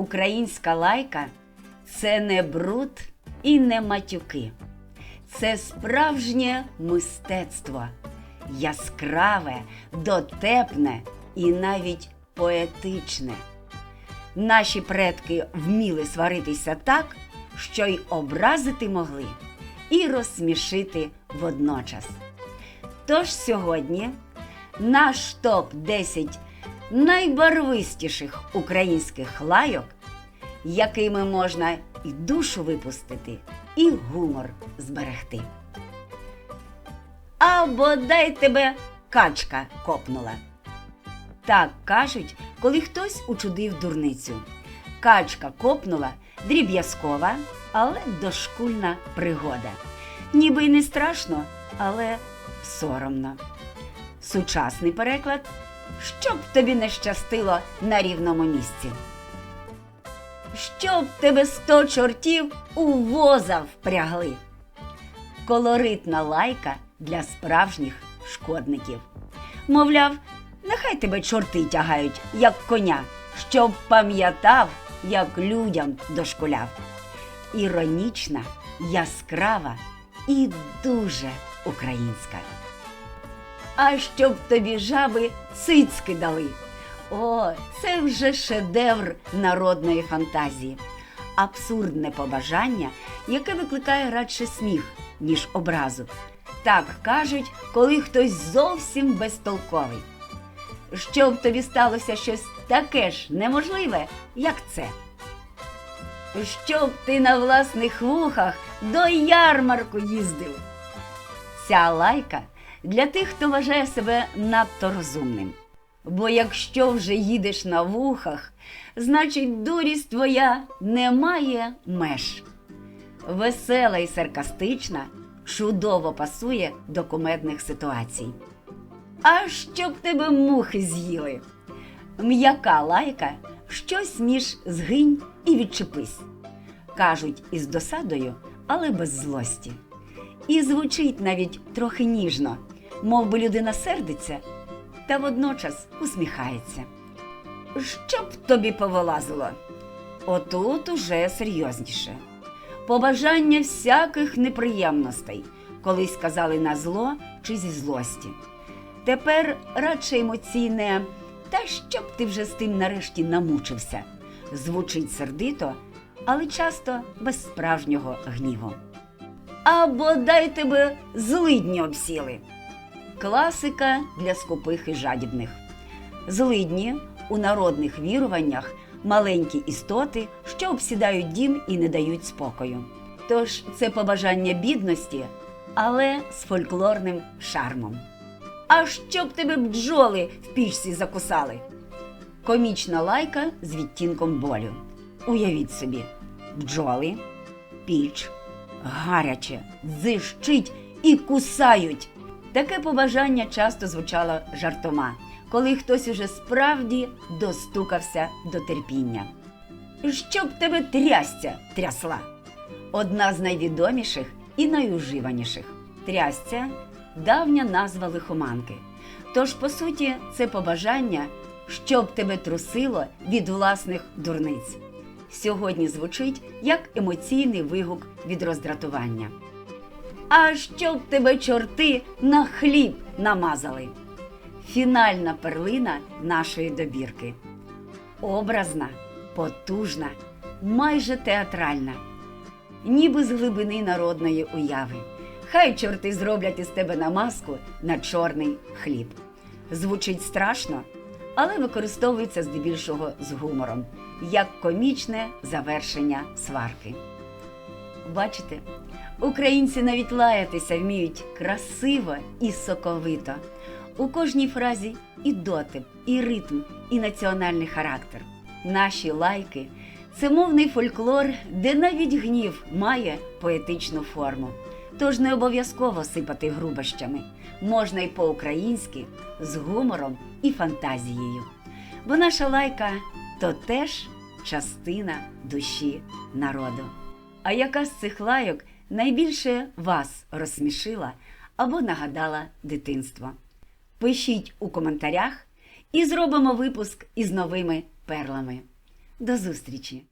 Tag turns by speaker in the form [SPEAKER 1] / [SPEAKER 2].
[SPEAKER 1] Українська лайка це не бруд і не матюки. Це справжнє мистецтво, яскраве, дотепне і навіть поетичне. Наші предки вміли сваритися так, що й образити могли, і розсмішити водночас. Тож сьогодні наш топ 10 найбарвистіших українських лайок, якими можна і душу випустити, і гумор зберегти. А бодай тебе качка копнула. Так кажуть, коли хтось учудив дурницю. Качка копнула дріб'язкова, але дошкульна пригода. Ніби й не страшно, але соромно. Сучасний переклад щоб тобі не щастило на рівному місці. Щоб тебе сто чортів у воза впрягли. Колоритна лайка для справжніх шкодників. Мовляв, нехай тебе чорти тягають, як коня, щоб пам'ятав, як людям дошкуляв. Іронічна, яскрава і дуже українська. А щоб тобі жаби цицьки дали. О, це вже шедевр народної фантазії. Абсурдне побажання, яке викликає радше сміх, ніж образу. Так кажуть, коли хтось зовсім безтолковий. Щоб тобі сталося щось таке ж неможливе, як це. Щоб ти на власних вухах до ярмарку їздив. Ця лайка для тих, хто вважає себе надто розумним. Бо якщо вже їдеш на вухах, значить дурість твоя не має меж. Весела і саркастична чудово пасує до кумедних ситуацій. А щоб тебе мухи з'їли. М'яка лайка щось між згинь і відчепись. Кажуть із досадою, але без злості. І звучить навіть трохи ніжно, мов би людина сердиться та водночас усміхається. Щоб тобі повилазило? Отут уже серйозніше. Побажання всяких неприємностей, колись казали на зло чи зі злості. Тепер радше емоційне, та щоб ти вже з тим нарешті намучився. Звучить сердито, але часто без справжнього гніву. Або дай тебе злидні обсіли. Класика для скупих і жадібних. Злидні у народних віруваннях маленькі істоти, що обсідають дім і не дають спокою. Тож це побажання бідності, але з фольклорним шармом. А щоб тебе бджоли в пічці закусали. Комічна лайка з відтінком болю. Уявіть собі, бджоли, піч, гаряче, зищить і кусають. Таке побажання часто звучало жартома, коли хтось уже справді достукався до терпіння. Щоб тебе трясця трясла. Одна з найвідоміших і найуживаніших. Трясця давня назва лихоманки. Тож, по суті, це побажання, щоб тебе трусило від власних дурниць. Сьогодні звучить як емоційний вигук від роздратування. А щоб тебе чорти на хліб намазали. Фінальна перлина нашої добірки. Образна, потужна, майже театральна, ніби з глибини народної уяви. Хай чорти зроблять із тебе намазку на чорний хліб. Звучить страшно, але використовується здебільшого з гумором, як комічне завершення сварки. Бачите, українці навіть лаятися вміють красиво і соковито. У кожній фразі і дотип, і ритм, і національний характер. Наші лайки це мовний фольклор, де навіть гнів має поетичну форму. Тож не обов'язково сипати грубощами. Можна й по-українськи з гумором і фантазією. Бо наша лайка то теж частина душі народу. А яка з цих лайок найбільше вас розсмішила або нагадала дитинство? Пишіть у коментарях і зробимо випуск із новими перлами. До зустрічі!